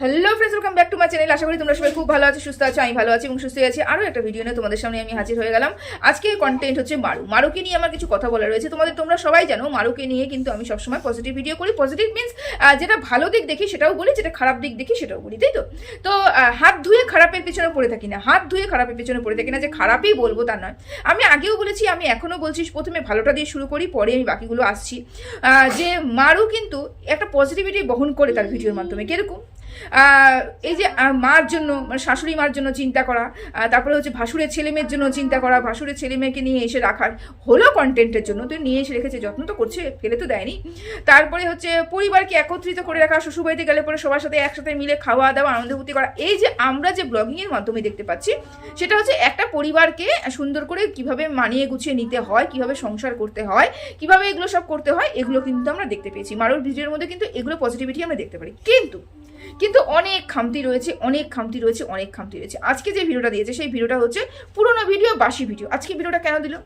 Hello friends welcome back to my channel আশা করি তোমরা সবাই খুব ভালো আছো, সুস্থ আছো, আমি ভালো আছি এবং সুস্থ আছি। আরও একটা ভিডিও নিয়ে তোমাদের সামনে আমি হাজির হয়ে গেলাম। আজকে কন্টেন্ট হচ্ছে মারু। মারুকে নিয়ে আমার কিছু কথা বলা রয়েছে। তোমাদের তোমরা সবাই জানো, মারুকে নিয়ে কিন্তু আমি সবসময় পজিটিভ ভিডিও করি। পজিটিভ মিনস যেটা ভালো দিক দেখি সেটাও বলি, যেটা খারাপ দিক দেখি সেটাও বলি, তাই তো? তো হাত ধুয়ে খারাপের পেছনে পড়ে থাকি না। হাত ধুয়ে খারাপের পেছনে পড়ে থাকি না, যে খারাপই বলব তা নয়। আমি আগেও বলেছি, আমি এখনও বলছি, প্রথমে ভালোটা দিয়ে শুরু করি, পরে আমি বাকিগুলো আসছি। যে মারু কিন্তু একটা পজিটিভিটি বহন করে তার ভিডিওর মাধ্যমে। কীরকম? এই যে মার জন্য মানে শাশুড়ি মার জন্য চিন্তা করা তারপরে হচ্ছে ভাসুরের ছেলে মেয়ের জন্য চিন্তা করা, ভাসুরের ছেলে মেয়েকে নিয়ে এসে রাখার, হলো কন্টেন্টের জন্য তো নিয়ে এসে রেখেছে, যত্ন তো করছে, ফেলে তো দেয়নি। তারপরে হচ্ছে পরিবারকে একত্রিত করে রাখা, শ্বশুরবাড়িতে গেলে পরে সবার সাথে একসাথে মিলে খাওয়া দাওয়া, আনন্দ ফুর্তি করা, এই যে আমরা যে ব্লগিংয়ের মাধ্যমে দেখতে পাচ্ছি, সেটা হচ্ছে একটা পরিবারকে সুন্দর করে কীভাবে মানিয়ে গুছিয়ে নিতে হয়, কীভাবে সংসার করতে হয়, কীভাবে এগুলো সব করতে হয়, এগুলো কিন্তু আমরা দেখতে পেয়েছি। মারুর ভিডিওর মধ্যে কিন্তু এগুলো পজিটিভিটি আমরা দেখতে পারি। কিন্তু কিন্তু অনেক খামতি রয়েছে অনেক খামতি রয়েছে অনেক খামতি রয়েছে। আজকে যে ভিডিওটা দিয়েছে সেই ভিডিওটা হচ্ছে পুরোনো ভিডিও বাসি ভিডিও। আজকে ভিডিওটা কেন দিল?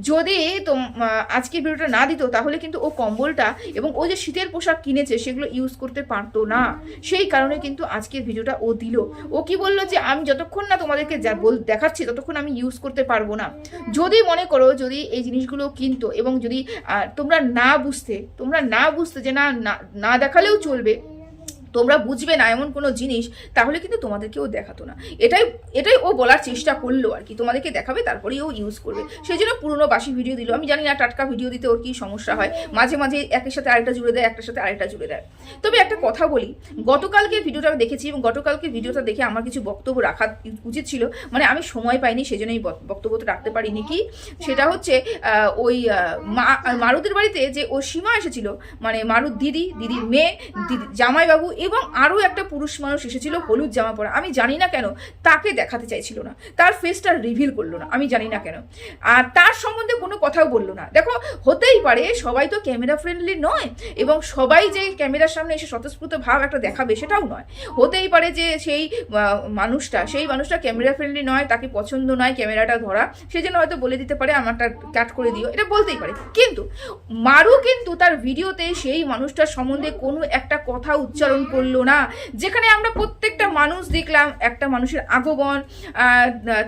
যদি আহ, আজকে ভিডিওটা না দিত তাহলে কিন্তু ও কম্বলটা এবং ও যে শীতের পোশাক কিনেছে সেগুলো ইউজ করতে পারতো না। সেই কারণে কিন্তু আজকের ভিডিওটা ও দিল। ও কি বলল যে আমি যতক্ষণ না তোমাদেরকে যা বল দেখাচ্ছি ততক্ষণ আমি ইউজ করতে পারব না। যদি মনে করো যদি এই জিনিসগুলো কিনতো এবং যদি তোমরা না বুঝতে তোমরা না বুঝতে যে না- না দেখালেও চলবে তোমরা বুঝবে না এমন কোনো জিনিস, তাহলে কিন্তু তোমাদেরকে ও দেখাতো না। এটাই এটাই ও বলার চেষ্টা করল আর কি। তোমাদেরকে দেখাবে, তারপরেই ও ইউজ করবে। সেই জন্য পুরনো বাসি ভিডিও দিল। আমি জানি না টাটকা ভিডিও দিতে ওর কি সমস্যা হয়। মাঝে মাঝে একের সাথে আরেকটা জুড়ে দেয়, একটার সাথে আরেকটা জুড়ে দেয়। তবে একটা কথা বলি, গতকালকে ভিডিওটা আমি দেখেছি এবং গতকালকে ভিডিওটা দেখে আমার কিছু বক্তব্য রাখা উচিত ছিল। মানে আমি সময় পাইনি, সেজন্য এই বক- বক্তব্যটা রাখতে পারিনি কি। সেটা হচ্ছে ওই মা- মারুদের বাড়িতে যে ও সীমা এসেছিল মানে মারুদ দিদি, দিদির মেয়ে, দিদি, জামাইবাবু এবং আরও একটা পুরুষ মানুষ এসেছিল, হলুদ জামা পরা। আমি জানি না কেন তাকে দেখাতে চাইছিল না। তার ফেসটা রিভিল করল না, আমি জানি না কেন। আর তার সম্বন্ধে কোনো কথাও বলল না। দেখো, হতেই পারে সবাই তো ক্যামেরা ফ্রেন্ডলি নয় এবং সবাই যে ক্যামেরার সামনে এসে স্বতঃস্ফূর্ত ভাব একটা দেখাবে সেটাও নয়। হতেই পারে যে সেই মানুষটা সেই মানুষটা ক্যামেরা ফ্রেন্ডলি নয়, তাকে পছন্দ নয় ক্যামেরাটা ধরা। সেই জন্য হয়তো বলে দিতে পারে, আমারটা কাট করে দিও। এটা বলতেই পারে। কিন্তু মারু কিন্তু তার ভিডিওতে সেই মানুষটার সম্বন্ধে কোনো একটা কথা উচ্চারণ করল না। যেখানে আমরা প্রত্যেকটা মানুষ দেখলাম, একটা মানুষের আগমন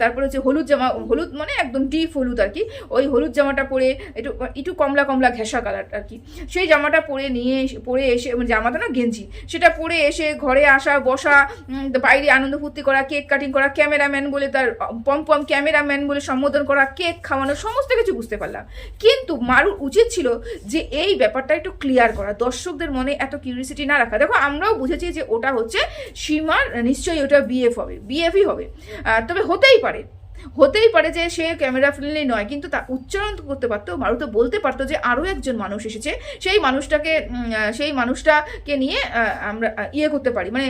তারপরে হচ্ছে হলুদ জামা, হলুদ মানে একদম ডিপ হলুদ আর কি। ওই হলুদ জামাটা পরে একটু একটু কমলা কমলা ঘেঁষা কালার আর কি। সেই জামাটা পরে নিয়ে পরে এসে মানে জামাটা না গেঞ্জি, সেটা পরে এসে ঘরে আসা, বসা বাইরে আনন্দ ফুর্তি করা কেক কাটিং করা ক্যামেরাম্যান বলে তার পম পম ক্যামেরাম্যান বলে সম্বোধন করা কেক খাওয়ানো, সমস্ত কিছু বুঝতে পারলাম। কিন্তু মারুর উচিত ছিল যে এই ব্যাপারটা একটু ক্লিয়ার করা, দর্শকদের মনে এত কিউরিয়াসিটি না রাখা। দেখো আমরাও বুঝেছি যে ওটা হচ্ছে সীমার নিশ্চয়ই ওটা বিএফ হবে বিএফই হবে। তবে হতেই পারে। হতেই পারে যে সে ক্যামেরা ফ্রেন্ডলি নয়, কিন্তু তা উচ্চারণ করতে পারতো মারু তো বলতে পারতো যে আরও একজন মানুষ এসেছে, সেই মানুষটাকে সেই মানুষটাকে নিয়ে আমরা ইয়ে করতে পারি। মানে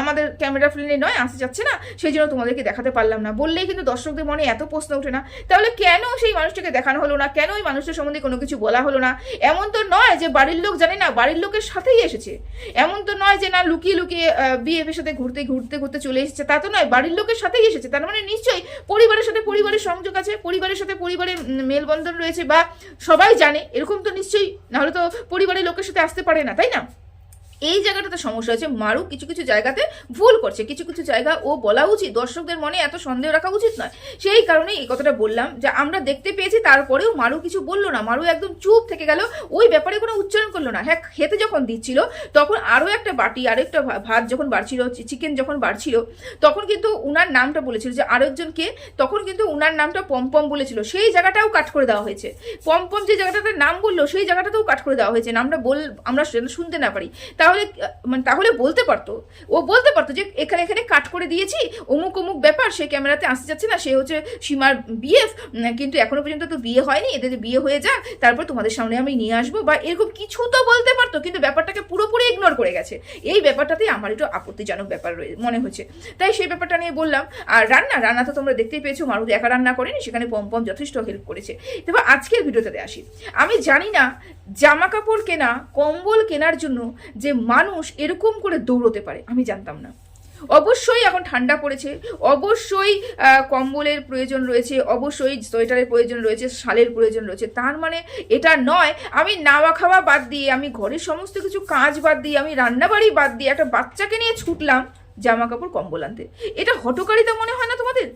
আমাদের ক্যামেরা ফ্রেন্ডলি নয়, আসতে যাচ্ছে না, সেই জন্য তোমাদেরকে দেখাতে পারলাম না। বললেই কিন্তু দর্শকদের মনে এত প্রশ্ন ওঠে না। তাহলে কেন সেই মানুষটাকে দেখানো হলো না? কেন ওই মানুষটার সম্বন্ধে কোনো কিছু বলা হলো না? এমন তো নয় যে বাড়ির লোক, জানে না, বাড়ির লোকের সাথেই এসেছে। এমন তো নয় যে না লুকিয়ে লুকিয়ে বিএফ এর সাথে ঘুরতে ঘুরতে ঘুরতে চলে এসেছে, তা তো নয়, বাড়ির লোকের সাথেই এসেছে। তার মানে নিশ্চয়ই পরিবারের সাথে পরিবারের সংযোগ আছে, পরিবারের সাথে পরিবারের মেলবন্ধন রয়েছে বা সবাই জানে, এরকম তো নিশ্চয়ই, নাহলে তো পরিবারের লোকের সাথে আসতে পারে না, তাই না? এই জায়গাটাতে সমস্যা হচ্ছে মারু কিছু কিছু জায়গাতে ভুল করছে। কিছু কিছু জায়গা ও বলা উচিত, দর্শকদের মনে এত সন্দেহ রাখা উচিত নয়। সেই কারণে এই কথাটা বললাম যে, আমরা দেখতে পেয়েছি, তারপরেও মারু কিছু বলল না। মারু একদম চুপ থেকে গেল। ওই ব্যাপারে কোনো উচ্চারণ করল না। হ্যাঁ খেতে যখন দিচ্ছিল, তখন আরও একটা বাটি আরও একটা ভাত যখন বাড়ছিল চিকেন যখন বাড়ছিল, তখন কিন্তু উনার নামটা বলেছিল যে আরেকজনকে তখন কিন্তু উনার নামটা পমপম বলেছিল। সেই জায়গাটাও কাট করে দেওয়া হয়েছে। পমপম যে জায়গাটাতে নাম বলল, সেই জায়গাটাতেও কাট করে দেওয়া হয়েছে। নামটা বল, আমরা শুনতে না পারি। তাহলে আহ, মানে তাহলে বলতে পারতো। ও বলতে পারতো যে এখানে এখানে কাট করে দিয়েছি অমুক অমুক ব্যাপার সে ক্যামেরাতে আসতে যাচ্ছে না সে হচ্ছে সীমার বিএফ কিন্তু এখনও পর্যন্ত তো বিয়ে হয়নি এদের বিয়ে হয়ে যাক তারপর তোমাদের সামনে আমি নিয়ে আসব বা এরকম কিছু তো বলতে পারতো কিন্তু ব্যাপারটাকে পুরোপুরি ইগনোর করে গেছে। এই ব্যাপারটাতেই আমার একটু আপত্তিজনক ব্যাপার রয়ে- মনে হচ্ছে। তাই সেই ব্যাপারটা নিয়ে বললাম আর রান্না রান্না তো তোমরা দেখতেই পেয়েছ মারুদ একা রান্না করেনি সেখানে পম পম যথেষ্ট হেল্প করেছে। তবে আজকের ভিডিওতে আসি। আমি জানি না জামা কাপড় কেনা কম্বল কেনার জন্য যে মানুষ এরকম করে দৌড়তে পারে, আমি জানতাম না। অবশ্যই এখন ঠান্ডা পড়েছে, অবশ্যই কম্বলের প্রয়োজন রয়েছে, অবশ্যই সোয়েটারের প্রয়োজন রয়েছে, শালের প্রয়োজন রয়েছে, তার মানে এটা নয়, আমি নাওয়া খাওয়া বাদ দিয়ে, আমি ঘরের সমস্ত কিছু কাজ বাদ দিয়ে, আমি রান্নাবাড়ি বাদ দিয়ে একটা বাচ্চাকে নিয়ে ছুটলাম জামা কাপড় কম্বল আনতে। এটা হটকারিতা মনে হয় না তোমাদের?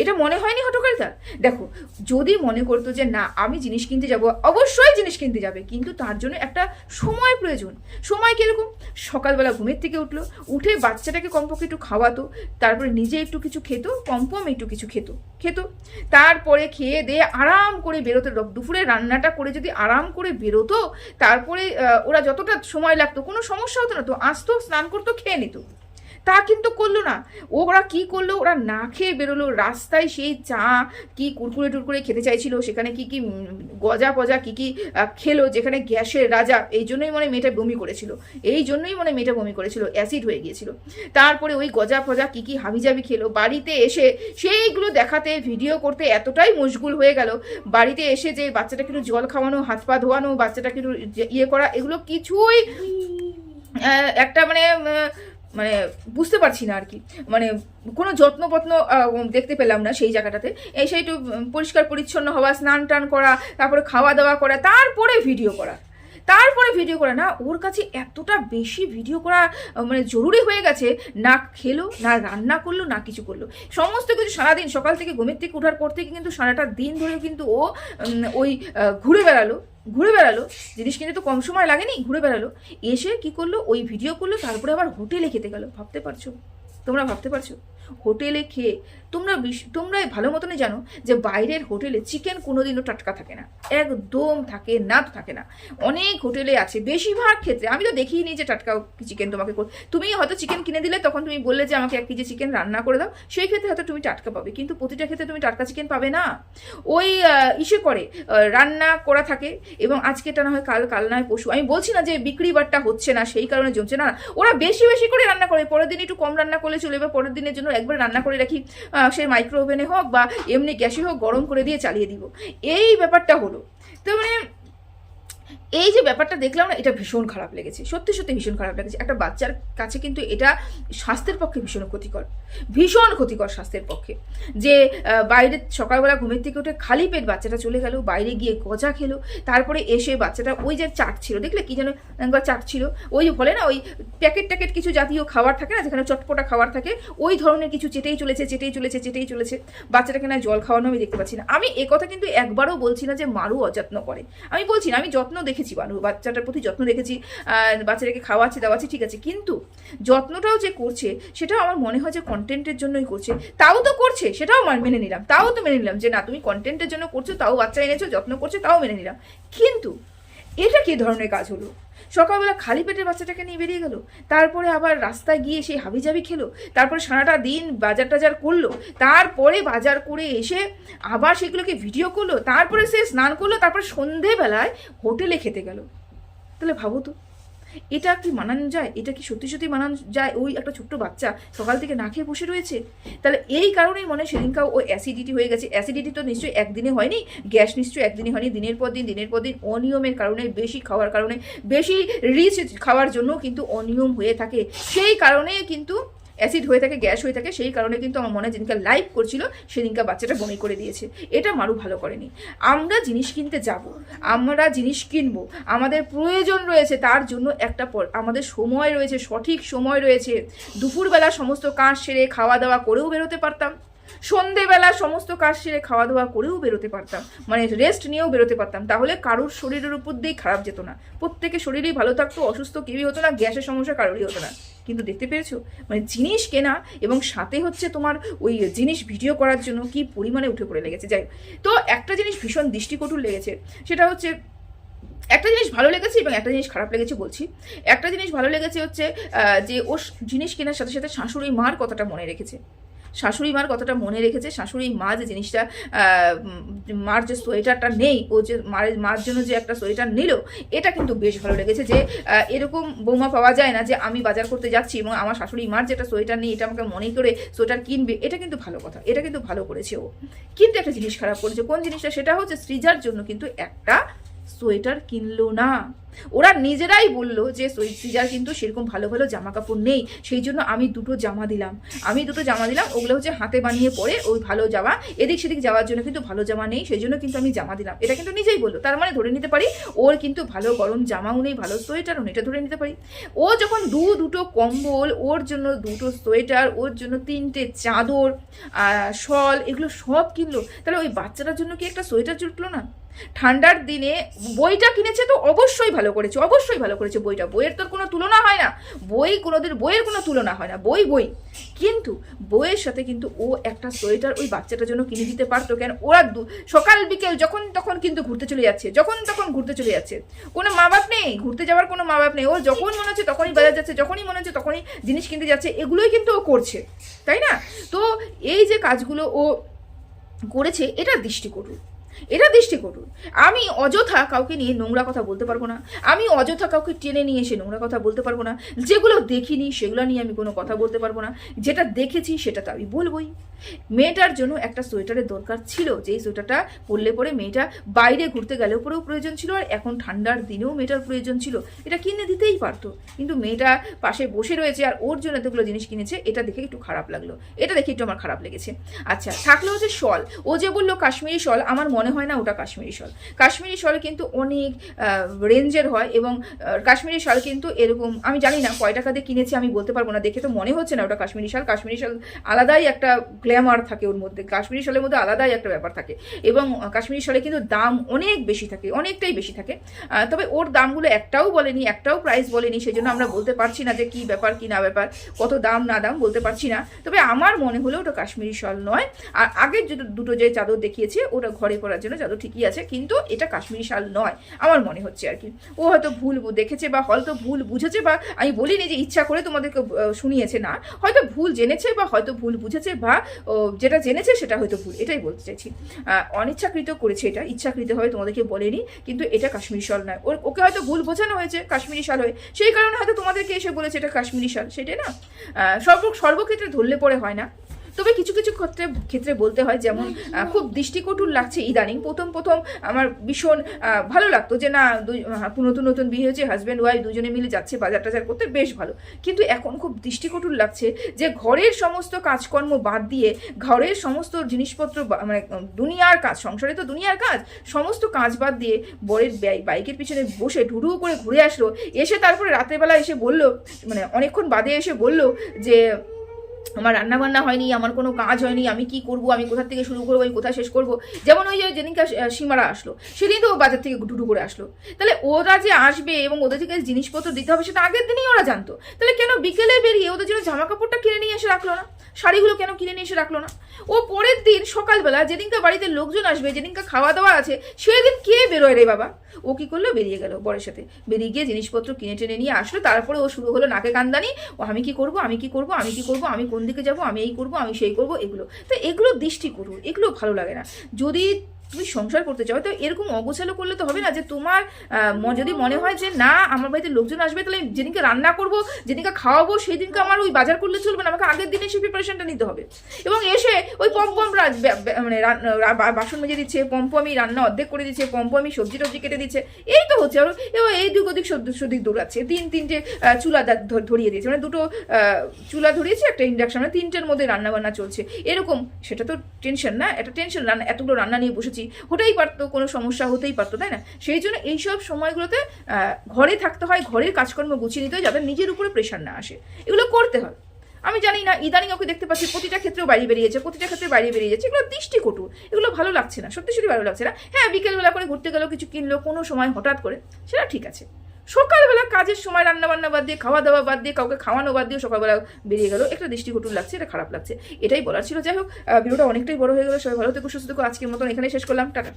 এটা মনে হয়নি হটকারিতা। দেখো, যদি মনে করতো যে না, আমি জিনিস কিনতে যাব, অবশ্যই জিনিস কিনতে যাবে, কিন্তু তার জন্য একটা সময় প্রয়োজন। সময় কীরকম? সকালবেলা ঘুমের থেকে উঠল, উঠে বাচ্চাটাকে কমপক্ষে একটু খাওয়াতো, তারপরে নিজে একটু কিছু খেত কমপম একটু কিছু খেত খেত। তারপরে খেয়ে দিয়ে আরাম করে বেরোতো। দুপুরে রান্নাটা করে যদি আরাম করে বেরোতো, তারপরে ওরা যতটা সময় লাগতো, কোনো সমস্যা হতো না, তো আসতো, স্নান করতো, খেয়ে নিত। তা কিন্তু করল না। ওরা কি করল? ওরা না খেয়ে বেরোলো। রাস্তায় সেই চা কি কুরকুরে টুরকুরে খেতে চাইছিল, সেখানে কি কি গজা পজা কি কি খেলো, যেখানে গ্যাসের রাজা, এই জন্যই মনে মেয়েটা বমি করেছিল। এই জন্যই মনে মেয়েটা বমি করেছিল, অ্যাসিড হয়ে গিয়েছিল। তারপরে ওই গজা ফজা কি কি হাবিজাবি খেলো। বাড়িতে এসে সেইগুলো দেখাতে ভিডিও করতে এতটাই মশগুল হয়ে গেল। বাড়িতে এসে যে বাচ্চাটাকে একটু জল খাওয়ানো, হাত পা ধোয়ানো, বাচ্চাটাকে একটু ইয়ে করা, এগুলো কিছুই একটা মানে মানে বুঝতে পারছি না আর কি। মানে কোনো যত্নপত্ন আহ, দেখতে পেলাম না সেই জায়গাটাতে। এসে একটু পরিষ্কার পরিচ্ছন্ন হওয়া স্নান টান করা তারপরে খাওয়া দাওয়া করা তারপরে ভিডিও করা। তারপরে ভিডিও করা না ওর কাছে এতটা বেশি ভিডিও করা মানে জরুরি হয়ে গেছে না খেলো না রান্না করল না কিছু করল। সমস্ত কিছু সারাদিন সকাল থেকে ঘুমের থেকে ওঠার পর থেকে কিন্তু সারাটা দিন ধরে কিন্তু ও ওই ঘুরে বেড়ালো। ঘুরে বেড়ালো। জিনিস কিনতে তো কম সময় লাগেনি, ঘুরে বেড়ালো। এসে কি করল? ওই ভিডিও করল, তারপরে আবার হোটেলে খেতে গেল। ভাবতে পারছ? তোমরা ভাবতে পারছ? হোটেলে খেয়ে, তোমরা তোমরা ভালো মতনই জানো যে বাইরের হোটেলে চিকেন কোনোদিনও টাটকা থাকে না। একদম থাকে না তো থাকে না। অনেক হোটেলে আছে, বেশিরভাগ ক্ষেত্রে, আমি তো দেখিনি যে টাটকা চিকেন তোমাকে তুমি হয়তো চিকেন কিনে দিলে তখন তুমি বললে যে আমাকে এক কেজি চিকেন রান্না করে দাও, সেই ক্ষেত্রে হয়তো তুমি টাটকা পাবে, কিন্তু প্রতিটা ক্ষেত্রে তুমি টাটকা চিকেন পাবে না। ওই ইসে করে রান্না করা থাকে এবং আজকে আজকেটা না হয় কাল কাল নয় পশু আমি বলছি না যে বিক্রি বাট্টা হচ্ছে না, সেই কারণে জমছে না ওরা বেশি বেশি করে রান্না করে, পরের দিন একটু কম রান্না করলে চলে বা পরের দিনের জন্য একবার রান্না করে রাখি সে মাইক্রো ওভেনে হোক বা এমনি গ্যাসে হোক গরম করে দিয়ে চালিয়ে দিব। এই ব্যাপারটা হলো। তো মানে এই যে ব্যাপারটা দেখলাম না, এটা ভীষণ খারাপ লেগেছে। সত্যি সত্যি ভীষণ খারাপ লেগেছে। একটা বাচ্চার কাছে কিন্তু এটা স্বাস্থ্যের পক্ষে ভীষণ ক্ষতিকর। ভীষণ ক্ষতিকর স্বাস্থ্যের পক্ষে। যে বাইরে সকালবেলা ঘুমের থেকে উঠে খালি পেট বাচ্চাটা চলে গেল, বাইরে গিয়ে গজা খেলো, তারপরে এসে বাচ্চাটা ওই যে চাট ছিল, দেখলে কি যেন চাট ছিল, ওই বলে না, ওই প্যাকেট ট্যাকেট কিছু জাতীয় খাবার থাকে না, যেখানে চটপটা খাবার থাকে, ওই ধরনের কিছু চেটেই চলেছে চেটেই চলেছে চেটেই চলেছে। বাচ্চাটাকে না জল খাওয়ানো আমি দেখতে পাচ্ছি না। আমি কথা কিন্তু একবারও বলছি না যে মারু অযত্ন করে। আমি বলছি না, আমি যত্ন দেখেছি, বানু, বাচ্চাটার প্রতি যত্ন দেখেছি বাচ্চাটাকে খাওয়াচ্ছি আছে ঠিক আছে। কিন্তু যত্নটাও যে করছে, সেটাও আমার মনে হয় যে কন্টেন্টের জন্যই করছে। তাও তো করছে, সেটাও আমার মেনে নিলাম। তাও তো মেনে নিলাম যে, না, তুমি কন্টেন্টের জন্য করছ, তাও বাচ্চা এনেছো, যত্ন করছে, তাও মেনে নিলাম। কিন্তু এটা কি ধরনের কাজ হলো? সকালবেলা খালি পেটে বাচ্চাটাকে নিয়ে বেরিয়ে গেল। তারপরে আবার রাস্তায় গিয়ে সেই হাবিজাবি খেলো। তারপরে সারাটা দিন বাজার টাজার করল। তারপরে বাজার করে এসে আবার সেগুলোকে ভিডিও করল। তারপরে সে স্নান করল। তারপরে সন্ধেবেলায় হোটেলে খেতে গেল। তাহলে ভাবো তো। এটা কি মানানো যায় এটা কি সত্যি সত্যি মানানো যায় ওই একটা ছোট্ট বাচ্চা সকাল থেকে না খেয়ে বসে রয়েছে? তাহলে এই কারণেই মনে সেদিনকাও ও অ্যাসিডিটি হয়ে গেছে। অ্যাসিডিটি তো নিশ্চয়ই একদিনে হয়নি গ্যাস নিশ্চয়ই একদিনে হয়নি, দিনের পর দিন, দিনের পর দিন অনিয়মের কারণে, বেশি খাওয়ার কারণে, বেশি রিচ খাওয়ার জন্য কিন্তু অনিয়ম হয়ে থাকে। সেই কারণে কিন্তু অ্যাসিড হয়ে থাকে গ্যাস হয়ে থাকে, সেই কারণে কিন্তু আমার মনে যেদিনকে লাইভ করছিল, সেদিনকে বাচ্চাটা বমি করে দিয়েছে। এটা মারু ভালো করেনি। আমরা জিনিস কিনতে যাব, আমরা জিনিস কিনবো, আমাদের প্রয়োজন রয়েছে তার জন্য একটা পর, আমাদের সময় রয়েছে, সঠিক সময় রয়েছে। দুপুরবেলা সমস্ত কাজ সেরে খাওয়া দাওয়া করেও বেরোতে পারতাম। সন্ধেবেলা সমস্ত কাজ সেরে খাওয়া দাওয়া করেও বেরোতে পারতাম। মানে রেস্ট নিয়েও বেরোতে পারতাম। তাহলে কারোর শরীরের উপর দিয়েই খারাপ যেত না। প্রত্যেকে শরীরেই ভালো থাকতো, অসুস্থ কেউই হতো না, গ্যাসের সমস্যা কারোরই হতো না। কিন্তু দেখতে পেরেছ? মানে জিনিস কেনা এবং সাথে হচ্ছে তোমার ওই জিনিস ভিডিও করার জন্য কি পরিমাণে উঠে পড়ে লেগেছে। যাই। তো একটা জিনিস ভীষণ দৃষ্টিকটু লেগেছে। সেটা হচ্ছে, একটা জিনিস ভালো লেগেছে এবং একটা জিনিস খারাপ লেগেছে বলছি। একটা জিনিস ভালো লেগেছে হচ্ছে যে ও জিনিস কেনার সাথে সাথে শাশুড়ি মার কথাটা মনে রেখেছে। শাশুড়ি মার কথাটা মনে রেখেছে। শাশুড়ি মা যে জিনিসটা মার যে সোয়েটারটা নেই, ও যে মার মার জন্য যে একটা সোয়েটার নিল, এটা কিন্তু বেশ ভালো লেগেছে যে এরকম বৌমা পাওয়া যায় না যে আমি বাজার করতে যাচ্ছি এবং আমার শাশুড়ি মার যেটা সোয়েটার নেই, এটা আমাকে মনে করে সোয়েটার কিনবে, এটা কিন্তু ভালো কথা, এটা কিন্তু ভালো করেছে ও। কিন্তু একটা জিনিস খারাপ করেছে, কোন জিনিসটা? সেটা হচ্ছে সৃজার জন্য কিন্তু একটা সোয়েটার কিনলো না। ওরা নিজেরাই বলল যে সিজার কিন্তু সেরকম ভালো ভালো জামা কাপড় নেই। সেই জন্য আমি দুটো জামা দিলাম। আমি দুটো জামা দিলাম, ওগুলো হচ্ছে হাতে বানিয়ে পরে ওই ভালো জামা। এদিক সেদিক যাওয়ার জন্য কিন্তু ভালো জামা নেই, সেই জন্য কিন্তু আমি জামা দিলাম। এটা কিন্তু নিজেই বলল, তার মানে ধরে নিতে পারি, ওর কিন্তু ভালো গরম জামাও নেই, ভালো সোয়েটারও নেই, এটা ধরে নিতে পারি। ও যখন দু দুটো কম্বল, ওর জন্য দুটো সোয়েটার, ওর জন্য তিনটে চাদর শল, এগুলো সব কিনলো, তাহলে ওই বাচ্চাটার জন্য কি একটা সোয়েটার জুটলো না? ঠান্ডার দিনে বইটা কিনেছে তো অবশ্যই ভালো করেছে, অবশ্যই ভালো করেছে বইটা। বইয়ের তো আর কোনো তুলনা হয় না। বই কোনোদিন, বইয়ের কোনো তুলনা হয় না, বই বই। কিন্তু বইয়ের সাথে কিন্তু ও একটা সোয়েটার ওই বাচ্চাটার জন্য কিনে দিতে পারতো কেন? ওরা সকাল বিকেল যখন তখন কিন্তু ঘুরতে চলে যাচ্ছে, যখন তখন ঘুরতে চলে যাচ্ছে। কোনো মা বাপ নেই, ঘুরতে যাওয়ার কোনো মা বাপ নেই। ও যখন মনে হচ্ছে তখনই বাজার যাচ্ছে, যখনই মনে হচ্ছে তখনই জিনিস কিনতে যাচ্ছে, এগুলোই কিন্তু ও করছে, তাই না? তো এই যে কাজগুলো ও করেছে, এটা দৃষ্টিকটু। এটা দৃষ্টি করুন। আমি অযথা কাউকে নিয়ে নোংরা কথা বলতে পারব না। আমি অযথা কাউকে টেনে নিয়ে এসে নোংরা কথা বলতে পারব না। যেগুলো দেখিনি সেগুলো নিয়ে আমি কোনো কথা বলতে পারব না। যেটা দেখেছি সেটা তো আমি বলবোই। মেয়েটার জন্য একটা সোয়েটারের দরকার ছিল। যেই সোয়েটারটা পরলে পরে মেয়েটা বাইরে ঘুরতে গেলেও পরেও প্রয়োজন ছিল আর এখন ঠান্ডার দিনেও মেয়েটার প্রয়োজন ছিল। এটা কিনে দিতেই পারতো। কিন্তু মেয়েটা পাশে বসে রয়েছে আর ওর জন্য এতগুলো জিনিস কিনেছে, এটা দেখে একটু খারাপ লাগল। এটা দেখে একটু আমার খারাপ লেগেছে। আচ্ছা থাকল হচ্ছে শল। ও যে বলল কাশ্মীরি শল, আমার মনে হয় না ওটা কাশ্মীরি শল। কাশ্মীরি শল কিন্তু অনেক রেঞ্জের হয় এবং কাশ্মীরি শাল কিন্তু এরকম, আমি জানি না কয় টাকা দিয়ে কিনেছি, আমি বলতে পারব না, দেখে তো মনে হচ্ছে না ওটা কাশ্মীরি শাল। কাশ্মীরি শাল আলাদাই একটা গ্ল্যামার থাকে ওর মধ্যে, কাশ্মীরি শালের মধ্যে আলাদাই একটা ব্যাপার থাকে এবং কাশ্মীরি শালে কিন্তু দাম অনেক বেশি থাকে, অনেকটাই বেশি থাকে। তবে ওর দামগুলো একটাও বলেনি, একটাও প্রাইস বলেনি সেই জন্য আমরা বলতে পারছি না যে কি ব্যাপার, কি না ব্যাপার, কত দাম, না দাম বলতে পারছি না। তবে আমার মনে হলো ওটা কাশ্মীরি শাল নয়। আর আগের যে দুটো যে চাদর দেখিয়েছে, ওটা ঘরে পরার জন্য চাদর ঠিকই আছে, কিন্তু এটা কাশ্মীরি শাল নয়, আমার মনে হচ্ছে আর কি। ও হয়তো ভুল দেখেছে বা হয়তো ভুল বুঝেছে বা আমি বলিনি যে ইচ্ছা করে তোমাদেরকে শুনিয়েছে না। হয়তো ভুল জেনেছে বা হয়তো ভুল বুঝেছে বা যেটা জেনেছে সেটা হয়তো ভুল, এটাই বলতে চাইছি। অনিচ্ছাকৃত করেছে এটা, ইচ্ছাকৃতভাবে তোমাদেরকে বলেনি, কিন্তু এটা কাশ্মীরি শাল নয়। ওর ওকে হয়তো ভুল বোঝানো হয়েছে কাশ্মীরি শাল হয়ে। সেই কারণে হয়তো তোমাদেরকে এসে বলেছে এটা কাশ্মীরি শাল, সেটাই না? সর্ব সর্বক্ষেত্রে ধরলে পরে হয় না। তবে কিছু কিছু ক্ষেত্রে ক্ষেত্রে বলতে হয় যেমন খুব দৃষ্টিকটুর লাগছে ইদানিং। প্রথম প্রথম আমার ভীষণ ভালো লাগতো যে না নতুন নতুন বিয়ে হয়েছে হাজব্যান্ড ওয়াইফ দুজনে মিলে যাচ্ছে, বাজার টাজার করতে বেশ ভালো। কিন্তু এখন খুব দৃষ্টিকটুর লাগছে যে ঘরের সমস্ত কাজকর্ম বাদ দিয়ে, ঘরের সমস্ত জিনিসপত্র মানে দুনিয়ার কাজ সংসারে তো দুনিয়ার কাজ, সমস্ত কাজ বাদ দিয়ে বরের বাইকের পিছনে বসে ঢুডু করে ঘুরে আসলো। এসে তারপরে রাতের বেলা এসে বলল মানে অনেকক্ষণ বাদে এসে বলল যে আমার রান্না বান্না হয়নি, আমার কোনো কাজ হয়নি, আমি কি করব, আমি কোথা থেকে শুরু করব, আমি কোথায় শেষ করব? যেমন ওই যে যেদিনকে সীমারা আসলো, সেদিন তো বাজার থেকে ঢুটু করে আসলো। তাহলে ওরা যে আসবে এবং ওদের থেকে জিনিসপত্র দিতে হবে সেটা আগের দিনই ওরা জানতো। তাহলে কেন বিকেলে বেরিয়ে ওদের জন্য জামা কাপড়টা কিনে নিয়ে এসে রাখল না? শাড়িগুলো কেন কিনে নিয়ে এসে রাখল না? ও পরের দিন সকালবেলা যেদিনকে বাড়িতে লোকজন আসবে, যেদিনকে খাওয়া দাওয়া আছে, সেদিন কে বেরোয় রে বাবা? ও কি করল? বেরিয়ে গেল বরের সাথে। বেরিয়ে গিয়ে জিনিসপত্র কিনে টেনে নিয়ে আসলো, তারপরে ও শুরু হলো নাকে কান্দানি, ও আমি কি করব, আমি কি করব, আমি কি করব, আমি কোন দিকে যাব, আমি এই করব, আমি সেই করব, এগুলো। তো এগুলো দৃষ্টি করুন, এগুলো ভালো লাগে না। যদি তুমি সংসার করতে চাও তো এরকম অগোছালো করলে তো হবে না যে তোমার যদি মনে হয় যে না, আমার বাড়িতে লোকজন আসবে, তাহলে যেদিনকে রান্না করব, যেদিনকে খাওয়াবো সেই দিনকে আমার ওই বাজার করলে চলবে না, আমাকে আগের দিনে সেই প্রিপারেশনটা নিতে হবে। এবং এসে ওই পম্পম মানে বাসন মেজে দিচ্ছে পম্পমি রান্না অর্ধেক করে দিচ্ছে পম্পমি সবজি টবজি কেটে দিচ্ছে, এই তো হচ্ছে। আর এই দিক ওদিক সদ- সদিক দৌড়াচ্ছে। তিন, তিনটে চুলা ধরিয়ে দিয়েছে। মানে দুটো চুলা ধরিয়েছে, একটা ইন্ডাকশন মানে তিনটের মধ্যে রান্না বান্না চলছে। এরকম, সেটা তো টেনশন না এটা টেনশন রান্না, এতগুলো রান্না নিয়ে বসেছি হতেই পারতো, কোনো সমস্যা হতেই পারতো, তাই না? সেই জন্য এইসব সময়গুলোতে ঘরে থাকতে হয়, ঘরের কাজকর্ম গুছিয়ে নিতে হয় যাতে নিজের উপরে প্রেশার না আসে। এগুলো করতে হয়। আমি জানি না, ইদানিং ওকে দেখতে পাচ্ছি, প্রতিটা ক্ষেত্রেও বাইরে বেরিয়েছে, প্রতিটা ক্ষেত্রে বাইরে বেরিয়ে যাচ্ছে এগুলো দৃষ্টিকটু, এগুলো ভালো লাগছে না, সত্যি সত্যি ভালো লাগছে না। হ্যাঁ বিকেলবেলা করে ঘুরতে গেলো, কিছু কিনলো, কোনো সময় হঠাৎ করে, সেটা ঠিক আছে। সকালবেলা কাজের সময় রান্না বান্না বাদ দিয়ে খাওয়া দাওয়া বাদ দিয়ে, কাউকে খাওয়ানো বাদ দিয়ে সকালবেলা বেরিয়ে গেল। একটা দৃষ্টিকটু লাগছে, এটা খারাপ লাগছে। এটাই বলার ছিল। যাই হোক ভিডিওটা অনেকটাই বড় হয়ে গেল। সবাই ভালো থেকো, সুস্থ আজকের মতন এখানে শেষ করলাম। টাটা।